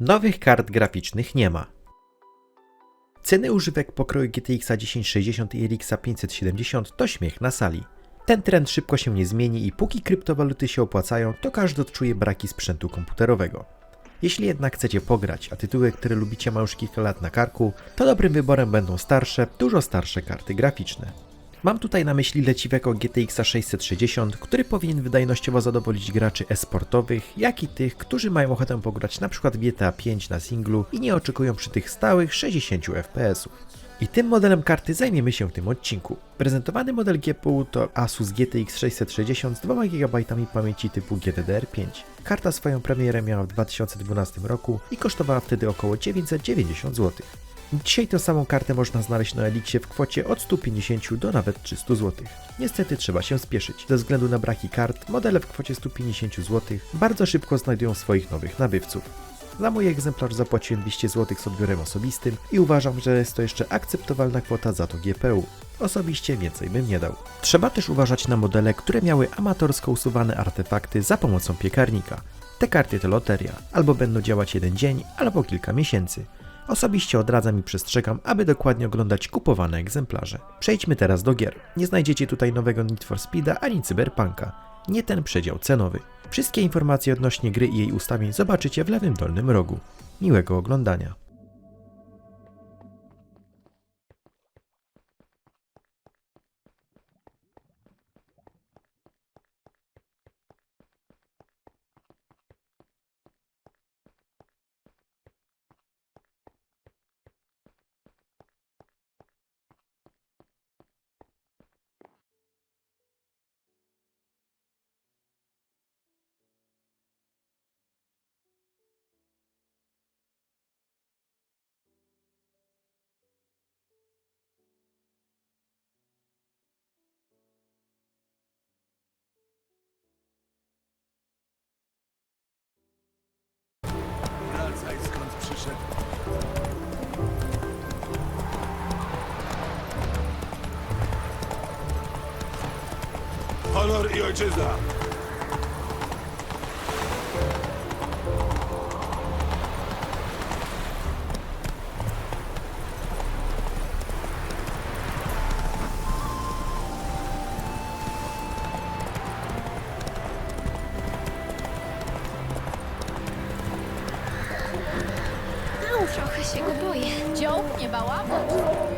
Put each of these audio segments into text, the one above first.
Nowych kart graficznych nie ma. Ceny używek pokroju GTX 1060 i RX 570 to śmiech na sali. Ten trend szybko się nie zmieni i póki kryptowaluty się opłacają, to każdy odczuje braki sprzętu komputerowego. Jeśli jednak chcecie pograć, a tytuły, które lubicie ma już kilka lat na karku, to dobrym wyborem będą starsze, dużo starsze karty graficzne. Mam tutaj na myśli leciwego GTX 660, który powinien wydajnościowo zadowolić graczy e-sportowych, jak i tych, którzy mają ochotę pograć np. GTA 5 na singlu i nie oczekują przy tych stałych 60 fps. I tym modelem karty zajmiemy się w tym odcinku. Prezentowany model GPU to Asus GTX 660 z 2 GB pamięci typu GDDR5. Karta swoją premierę miała w 2012 roku i kosztowała wtedy około 990 zł. Dzisiaj tę samą kartę można znaleźć na Elixie w kwocie od 150 do nawet 300 zł. Niestety trzeba się spieszyć. Ze względu na braki kart, modele w kwocie 150 zł bardzo szybko znajdują swoich nowych nabywców. Za mój egzemplarz zapłaciłem 200 zł z odbiorem osobistym i uważam, że jest to jeszcze akceptowalna kwota za to GPU. Osobiście więcej bym nie dał. Trzeba też uważać na modele, które miały amatorsko usuwane artefakty za pomocą piekarnika. Te karty to loteria, albo będą działać jeden dzień, albo kilka miesięcy. Osobiście odradzam i przestrzegam, aby dokładnie oglądać kupowane egzemplarze. Przejdźmy teraz do gier. Nie znajdziecie tutaj nowego Need for Speeda ani Cyberpunka. Nie ten przedział cenowy. Wszystkie informacje odnośnie gry i jej ustawień zobaczycie w lewym dolnym rogu. Miłego oglądania. Honor i ojczyzna! Trochę się go boję. Dzioł nie bałamut.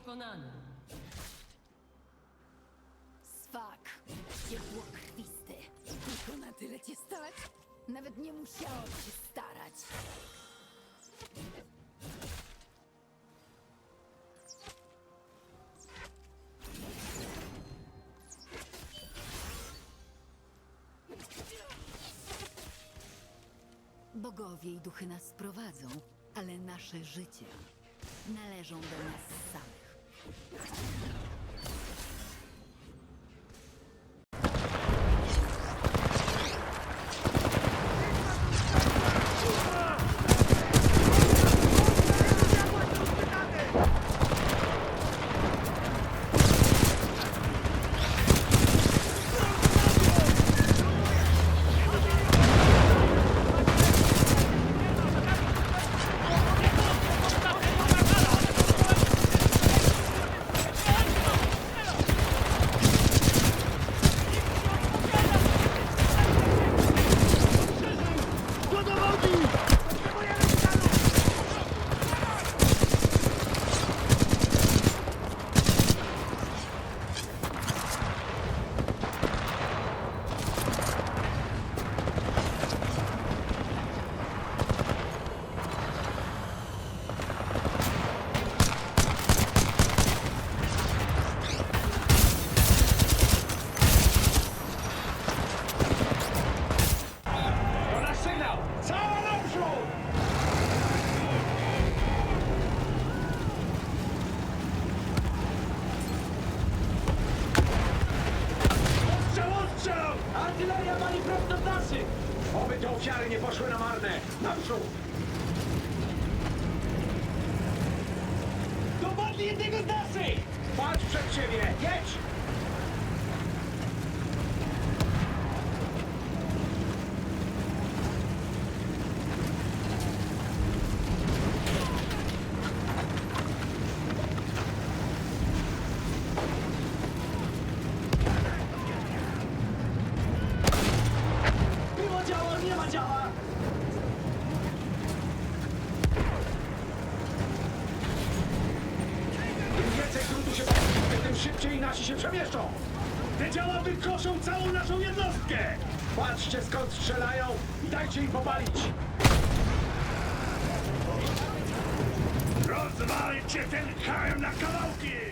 Pokonany. Swak, ciepłokrwisty. Tylko na tyle cię stać? Nawet nie musiałam się starać. Bogowie i duchy nas prowadzą, ale nasze życie należą do nas samych. Naszych! Oby te ofiary nie poszły na marne! Naprzód! Dopadli jednego z naszych! Patrz przed siebie! Jedź! Było działa, nie ma działa! Im więcej trudu się poświęci, tym szybciej nasi się przemieszczą! Te działa wykoszą całą naszą jednostkę! Patrzcie skąd strzelają i dajcie im popalić! Rozwalcie ten karm na kawałki!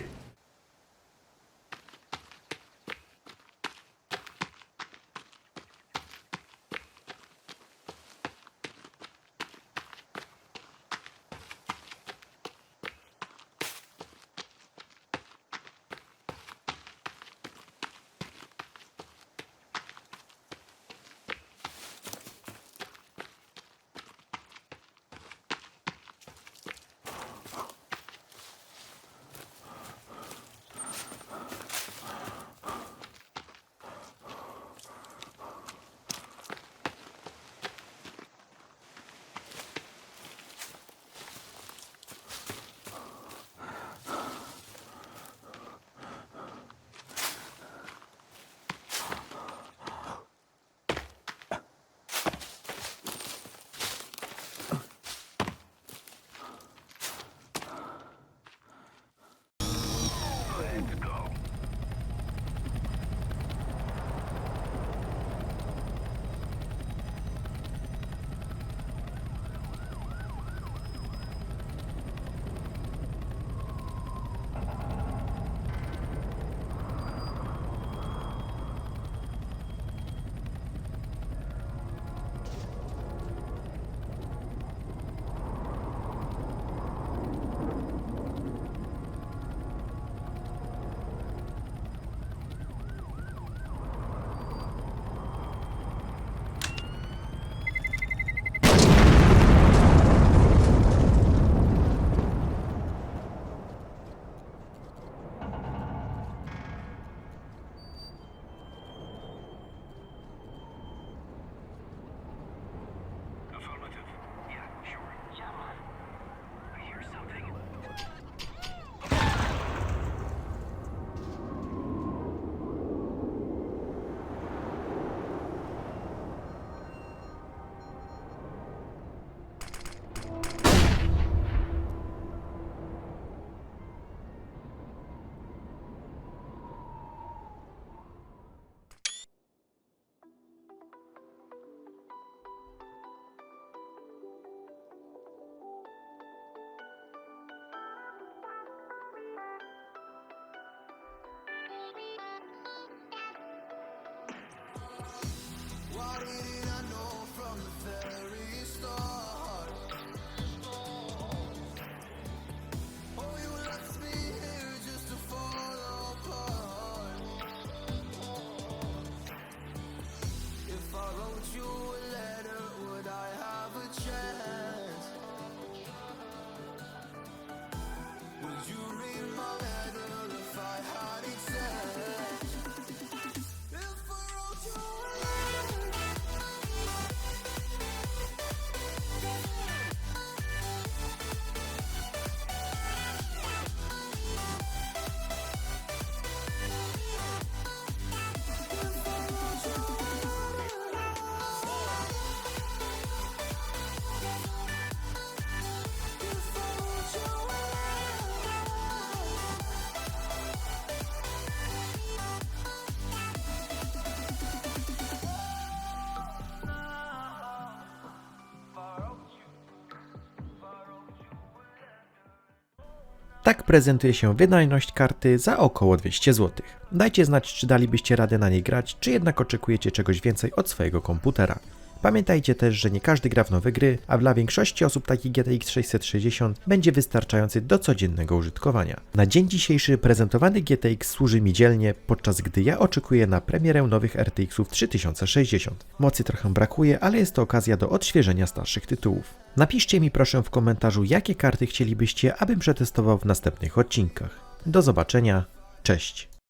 Tak prezentuje się wydajność karty za około 200 zł. Dajcie znać, czy dalibyście radę na niej grać, czy jednak oczekujecie czegoś więcej od swojego komputera. Pamiętajcie też, że nie każdy gra w nowe gry, a dla większości osób taki GTX 660 będzie wystarczający do codziennego użytkowania. Na dzień dzisiejszy prezentowany GTX służy mi dzielnie, podczas gdy ja oczekuję na premierę nowych RTX-ów 3060. Mocy trochę brakuje, ale jest to okazja do odświeżenia starszych tytułów. Napiszcie mi proszę w komentarzu, jakie karty chcielibyście, abym przetestował w następnych odcinkach. Do zobaczenia, cześć!